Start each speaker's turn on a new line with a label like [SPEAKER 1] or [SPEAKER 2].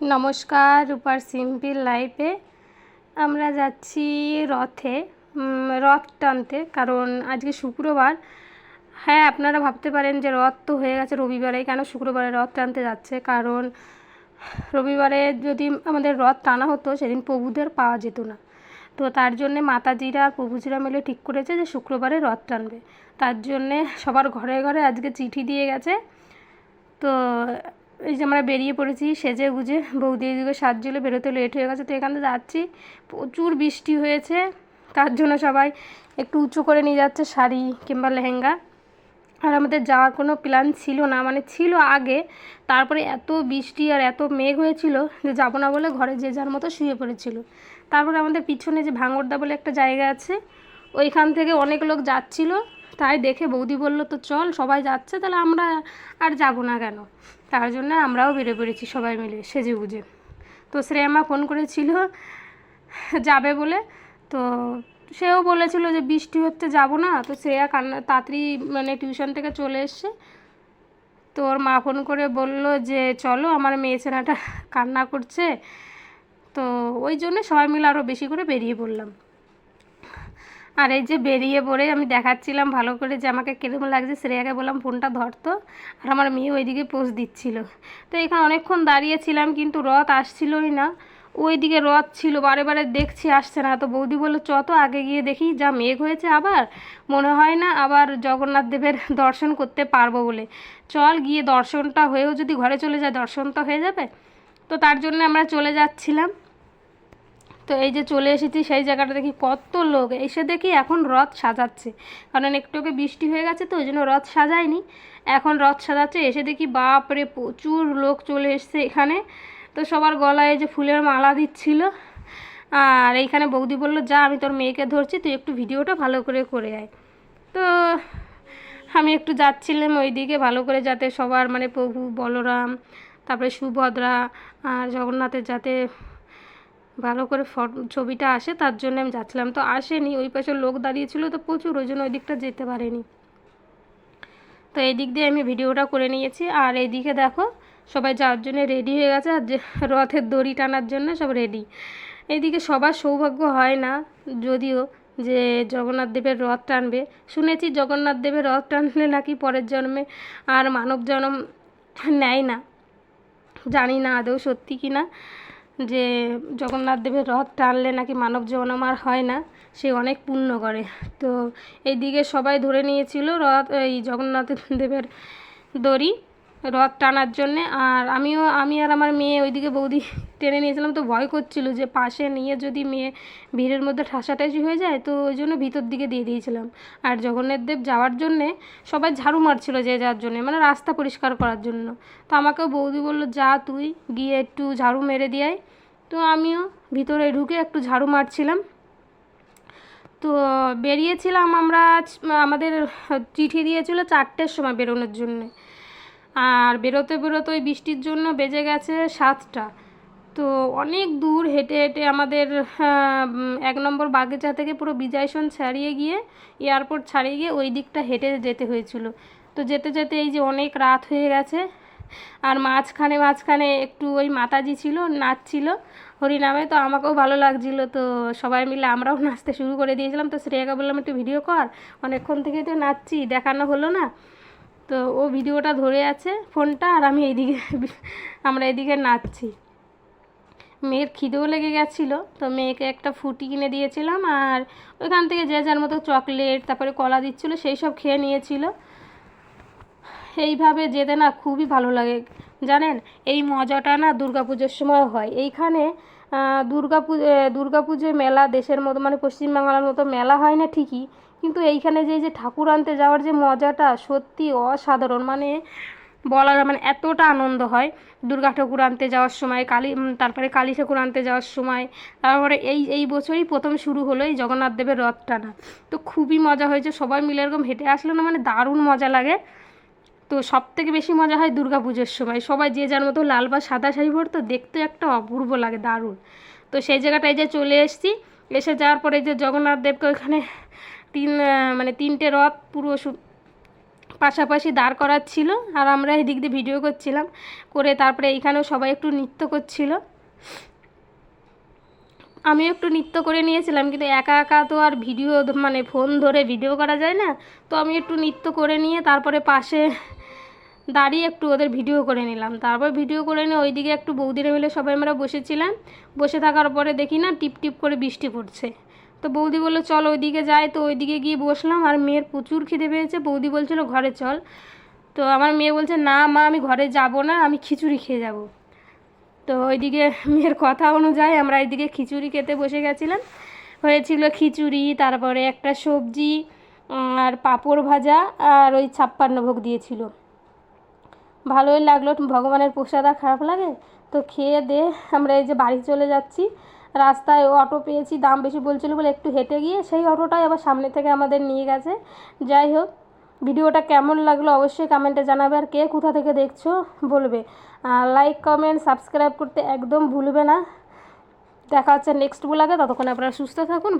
[SPEAKER 1] নমস্কার, রূপার সিম্পল লাইফে। আমরা যাচ্ছি রথে রথ টানতে। কারণ আজকে শুক্রবার। হ্যাঁ আপনারা ভাবতে পারেন যে রথ তো হয়ে গেছে রবিবারে কেন শুক্রবারে রথ টানতে যাচ্ছে? কারণ রবিবারে যদি আমাদের রথ টানা হতো, সেদিন প্রভুদের পাওয়া যেত না। তো তার জন্যে মাতাজিরা আর প্রভুজিরা মিলে ঠিক করেছে যে শুক্রবারে রথ টানবে। তার জন্যে সবার ঘরে ঘরে আজকে চিঠি দিয়ে গেছে। তো এই যে আমরা বেরিয়ে পড়েছি সেজে গুজে। বৌদি এদিকে সাজলে বেরোতে লেট হয়ে গেছে, তো এখান থেকে যাচ্ছি। প্রচুর বৃষ্টি হয়েছে, তার জন্য সবাই একটু উঁচু করে নিয়ে যাচ্ছে শাড়ি কিংবা লেহেঙ্গা। আর আমাদের যাওয়ার কোনো প্ল্যান ছিল না মানে ছিল আগে, তারপরে এত বৃষ্টি আর এত মেঘ হয়েছিল যে যাব না বলে ঘরে যে যার মতো শুয়ে পড়েছিল। তারপরে আমাদের পিছনে যে ভাঙড়দা বলে একটা জায়গা আছে, ওইখান থেকে অনেক লোক যাচ্ছিল। তাই দেখে বৌদি বলল, তো চল, সবাই যাচ্ছে, তাহলে আমরা আর যাব না কেন? তার জন্য আমরাও বেরিয়ে পড়েছি সবাই মিলে সেজে গুজে। তো শ্রেয়ামা ফোন করেছিল, যাবে বলে? তো সেও বলেছিল যে, বৃষ্টি হচ্ছে, যাব না। তো শ্রেয়া কান্না, তাড়াতাড়ি মানে টিউশন থেকে চলে এসছে। তো ওর মা ফোন করে বলল যে, চলো, আমার মেয়ে ছেলেটা কান্না করছে। তো ওই জন্য সবাই মিলে আরও বেশি করে বেরিয়ে পড়লাম। আর এই যে বেরিয়ে পড়ে আমি দেখাচ্ছিলাম ভালো করে যে আমাকে কীরকম লাগছে। শ্রেয়াকে বললাম, ফোনটা ধরতো আর আমার মেয়ে ওইদিকে পোজ দিচ্ছিল। তো এখানে অনেকক্ষণ দাঁড়িয়েছিলাম কিন্তু রথ আসছিলই না। ওইদিকে রথ ছিল, বারে বারে দেখছি আসছে না। তো বৌদি বলল, চ তো, আগে গিয়ে দেখি, যা মেঘ হয়েছে আবার। মনে হয় না আবার জগন্নাথ দেবের দর্শন করতে পারব বলে। চল গিয়ে দর্শনটা হয়েও যদি ঘরে চলে যায়, দর্শন তো হয়ে যাবে। তো তার জন্য আমরা চলে যাচ্ছিলাম। তো এই যে চলে এসেছি, সেই জায়গাটা দেখি কত লোক। এসে দেখি এখন রথ সাজাচ্ছে। কারণ একটু আগে বৃষ্টি হয়ে গেছে তো, ওই জন্য রথ সাজায়নি। এখন রথ সাজাচ্ছে, এসে দেখি বাপরে, প্রচুর লোক চলে এসছে এখানে। তো সবার গলায় যে ফুলের মালা দিচ্ছিল। আর এইখানে বৌদি বলল, যা, আমি তোর মেয়েকে ধরছি, তুই একটু ভিডিওটা ভালো করে করে আয়। তো আমি একটু যাচ্ছিলাম ওইদিকে ভালো করে, যাতে সবার মানে প্রভু, বলরাম, তারপরে সুভদ্রা, আর জগন্নাথের যাতে ভালো করে ফটো, ছবিটা আসে, তার জন্য আমি যাচ্ছিলাম। তো আসেনি, ওই পাশে লোক দাঁড়িয়েছিল তো প্রচুর, ওই জন্য ওই দিকটা যেতে পারেনি। তো এই দিক দিয়ে আমি ভিডিওটা করে নিয়েছি। আর এইদিকে দেখো, সবাই যাওয়ার জন্য রেডি হয়ে গেছে, আর রথের দড়ি টানার জন্য সব রেডি এইদিকে সবার সৌভাগ্য হয় না, যদিও যে জগন্নাথ দেবের রথ টানবে। শুনেছি জগন্নাথ দেবের রথ টানলে নাকি পরের জন্মে আর মানব জন্ম নেয় না। জানি না আদৌ সত্যি কি না যে জগন্নাথ দেবের রথ টানলে নাকি মানব জন্ম হয় না, সে অনেক পুণ্য করে। তো এইদিকে সবাই ধরে নিয়েছিল রথ, এই জগন্নাথ দেবের দড়ি। রথ টানার জন্যে। আর আমিও, আমি আর আমার মেয়ে ওইদিকে বৌদি টেনে নিয়েছিলাম, তো ভয় করছিল যে পাশে নিয়ে যদি মেয়ে ভিড়ের মধ্যে ঠাসাঠাসি হয়ে যায়, তো ওই জন্য ভিতর দিকে দিয়ে দিয়েছিলাম। আর জগন্নাথ দেব যাওয়ার জন্যে সবাই ঝাড়ু মারছিল যে যার জন্যে মানে রাস্তা পরিষ্কার করার জন্য। তো আমাকেও বৌদি বলল, যা তুই, গিয়ে একটু ঝাড়ু মেরে দিয়ে আয়। তো আমিও ভিতরে ঢুকে একটু ঝাড়ু মারছিলাম। তো বেরিয়েছিলাম আমরা, আমাদের চিঠি দিয়েছিল চারটের সময় বেরোনোর জন্যে। আর বেরোতে বেরোতে ওই বৃষ্টির জন্য বেজে গেছে সাতটা। তো অনেক দূর হেঁটে হেঁটে আমাদের এক নম্বর বাগিচা থেকে পুরো বিজয়সন ছাড়িয়ে গিয়ে এয়ারপোর্ট ছাড়িয়ে গিয়ে ওই দিকটা হেঁটে যেতে হয়েছিল। তো যেতে যেতে এই যে অনেক রাত হয়ে গেছে আর মাঝখানে মাঝখানে একটু ওই মাতাজি ছিল নাচছিল হরিনামে তো আমাকেও ভালো লাগছিল। তো সবাই মিলে আমরাও নাচতে শুরু করে দিয়েছিলাম। তো শ্রেয়াকে বললাম, একটু ভিডিও কর, অনেকক্ষণ থেকে তো নাচছি, দেখানো হলো না। তো ও ভিডিওটা ধরে আছে ফোনটা, আর আমি এইদিকে আমরা এদিকে নাচছি। মেয়ের খিদেও লেগে গেছিল, তো মেয়েকে একটা ফুটি কিনে দিয়েছিলাম, আর ওইখান থেকে যে যার মতো চকলেট, তারপরে কলা দিচ্ছিল, সেই সব খেয়ে নিয়েছিল। এইভাবে যেতে না খুবই ভালো লাগে, জানেন? এই মজাটা না দুর্গাপুজোর সময় হয়। এইখানে দুর্গা পুজো দুর্গা পুজোয় মেলা দেশের মতো মানে পশ্চিমবাংলার মতো মেলা হয় না ঠিকই কিন্তু এইখানে যে যে ঠাকুর আনতে যাওয়ার যে মজাটা সত্যি অসাধারণ। মানে বলার মানে এতটা আনন্দ হয় দুর্গা ঠাকুর আনতে যাওয়ার সময়, কালী তারপরে কালী ঠাকুর আনতে যাওয়ার সময়, তারপরে এই এই বছরই প্রথম শুরু হলো এই জগন্নাথ দেবের রথ টানা তো খুবই মজা হয়েছে, সবাই মিলে এরকম হেঁটে আসলো না মানে দারুণ মজা লাগে। তো সব থেকে বেশি মজা হয় দুর্গা পুজোর সময়। সবাই যে যার মতো লাল বা সাদা শাড়ি পরতো, দেখতে একটা অপূর্ব লাগে, দারুণ। তো সেই জায়গাটায় যে চলে এসেছি, এসে যাওয়ার পরে যে জগন্নাথ দেবকে ওখানে তিন মানে তিনটে রথ পুরো পাশাপাশি দাঁড় করাচ্ছিল আর আমরা এদিক দিয়ে ভিডিও করছিলাম। করে তারপরে এইখানেও সবাই একটু নৃত্য করছিল। আমি একটু নৃত্য করে নিয়েছিলাম, কিন্তু একা একা তো আর ভিডিও মানে ফোন ধরে ভিডিও করা যায় না। তো আমি একটু নৃত্য করে নিয়ে তারপরে পাশে দাঁড়িয়ে একটু ওদের ভিডিও করে নিলাম। তারপর ভিডিও করে নিয়ে ওইদিকে একটু বৌদিরা মিলে সবাই আমরা বসেছিলাম। বসে থাকার পরে দেখি না টিপ টিপ করে বৃষ্টি পড়ছে। তো বৌদি বলল, চল ওইদিকে যাই। তো ওইদিকে গিয়ে বসলাম আর মেয়ের প্রচুর খিদে পেয়েছে। বৌদি বলছিল, ঘরে চল। তো আমার মেয়ে বলছে, না মা, আমি ঘরে যাব না, আমি খিচুড়ি খেয়ে যাব। তো ওইদিকে মেয়ের কথা অনুযায়ী আমরা এইদিকে খিচুড়ি খেতে বসে গেছিলাম। হয়েছিল খিচুড়ি, তারপরে একটা সবজি, আর পাঁপড় ভাজা আর ওই ছাপ্পান্ন ভোগ দিয়েছিল। ভালোই লাগল, ভগবানের প্রসাদ আর খারাপ লাগে? তো খেয়ে দে, আমরা এই যে বাড়ি চলে যাচ্ছি। রাস্তায় অটো পেয়েছি, দাম বেশি বলছিল বলে একটু হেঁটে গিয়ে সেই অটোটাই আবার সামনে থেকে আমাদের নিয়ে গেছে। যাই হোক, ভিডিওটা কেমন লাগল অবশ্যই কমেন্টে জানাবে আর কে কোথা থেকে দেখছ বলবে। লাইক কমেন্ট সাবস্ক্রাইব করতে একদম ভুলবে না। দেখা হচ্ছে নেক্সট ব্লগে ততক্ষণ আপনারা সুস্থ থাকুন।